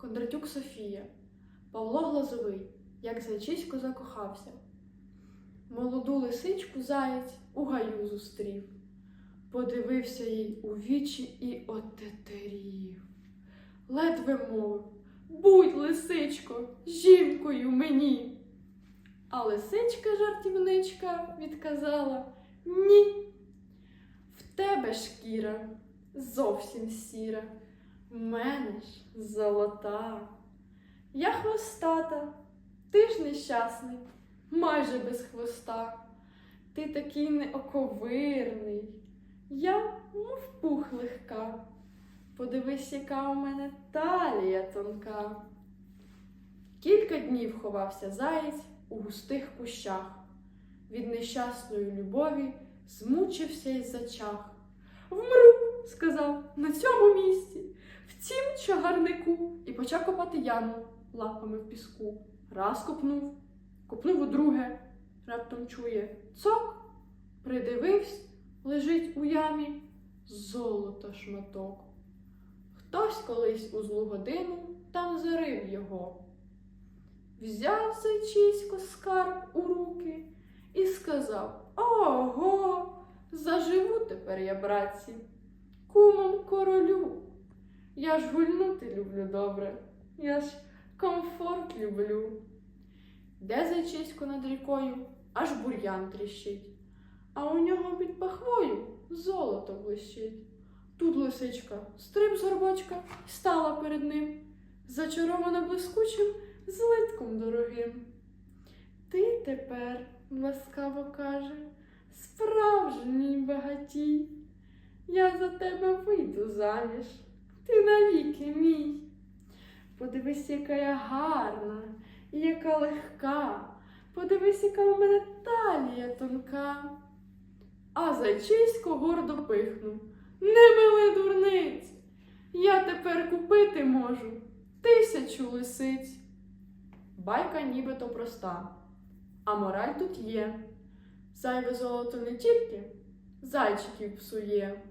Кондратюк Софія, Павло Глазовий, як зайчисько закохався. Молоду лисичку заєць у гаю зустрів, подивився їй у вічі і отетерів. Ледве мовив, будь, лисичко, жінкою мені. А лисичка жартівничка відказала ні. В тебе шкіра зовсім сіра, мене ж золота. Я хвостата, ти ж нещасний, майже без хвоста. Ти такий неоковирний, я, мов пух легка. Подивись, яка у мене талія тонка. Кілька днів ховався заєць у густих кущах. Від нещасної любові змучився й зачах. Вмру, сказав, на цьому місці, цім чагарнику, і почав копати яму лапами в піску. Раз копнув, копнув удруге, раптом чує цок, придивився, лежить у ямі золото шматок. Хтось колись у злу годину там зарив його. Взяв зайчисько скарб у руки і сказав: Ого, заживу тепер я, братці, кумом королю. Я ж гульнути люблю добре, я ж комфорт люблю. Де зайчисько над рікою, аж бур'ян тріщить, а у нього під пахвою золото блищить. Тут лисичка стриб з горбочка і стала перед ним, зачарована блискучим злитком дорогим. Ти тепер, ласкаво каже, справжній багатій. Я за тебе вийду заміж, ти навіки мій. Подивись, яка я гарна і яка легка. Подивись, яка у мене талія тонка. А зайчисько гордо пихнув. Не мили дурниць. Я тепер купити можу тисячу лисиць. Байка нібито проста, а мораль тут є. Зайве золото не тільки зайчиків псує,